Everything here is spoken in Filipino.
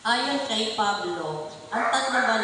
Ayon kay Pablo, ang tatlong na